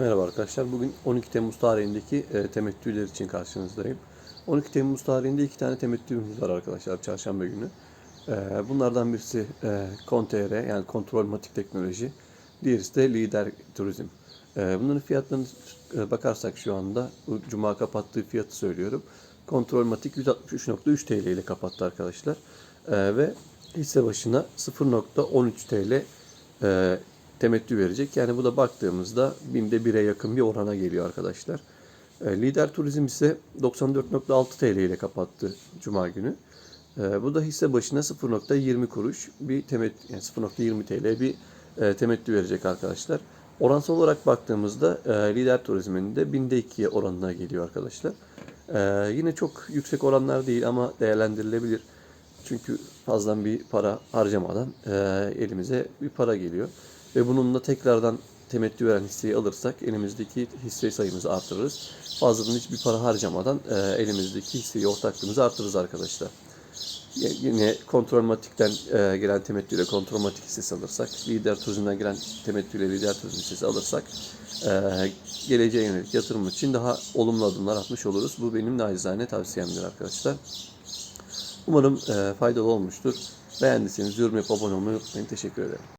Merhaba arkadaşlar. Bugün 12 Temmuz tarihindeki e, temettüler için karşınızdayım. 12 Temmuz tarihinde iki tane temettümüz var arkadaşlar çarşamba günü. E, bunlardan birisi e, Contere yani Kontrolmatik Teknoloji. Diğerisi de Lider Turizm. E, bunların fiyatlarına e, bakarsak şu anda cuma kapattığı fiyatı söylüyorum. Kontrolmatik 163.3 TL ile kapattı arkadaşlar. E, ve hisse başına 0.13 TL e, temettü verecek. Yani bu da baktığımızda binde bire yakın bir orana geliyor arkadaşlar. E, Lider Turizm ise 94.6 TL ile kapattı Cuma günü. E, bu da hisse başına 0.20 kuruş bir temet yani 0.20 TL bir e, temettü verecek arkadaşlar. Oransal olarak baktığımızda Lider Turizm'in de binde ikiye oranına geliyor arkadaşlar. Yine çok yüksek oranlar değil ama değerlendirilebilir. Çünkü fazladan bir para harcamadan elimize bir para geliyor. Ve bununla tekrardan temettü veren hisseyi alırsak elimizdeki hisse sayımızı artırırız. Fazladan hiçbir para harcamadan e, elimizdeki hisseyi ortaklığımızı artırırız arkadaşlar. Yine kontrolmatikten e, gelen temettüyle kontrolmatik hissesi alırsak, lider turizmden gelen temettüyle lider turizm hissesi alırsak e, geleceğe yönelik yatırım için daha olumlu adımlar atmış oluruz. Bu benim nacizane tavsiyemdir arkadaşlar. Umarım e, faydalı olmuştur. Beğendiyseniz yorum yapıp abone olmayı unutmayın. Teşekkür ederim.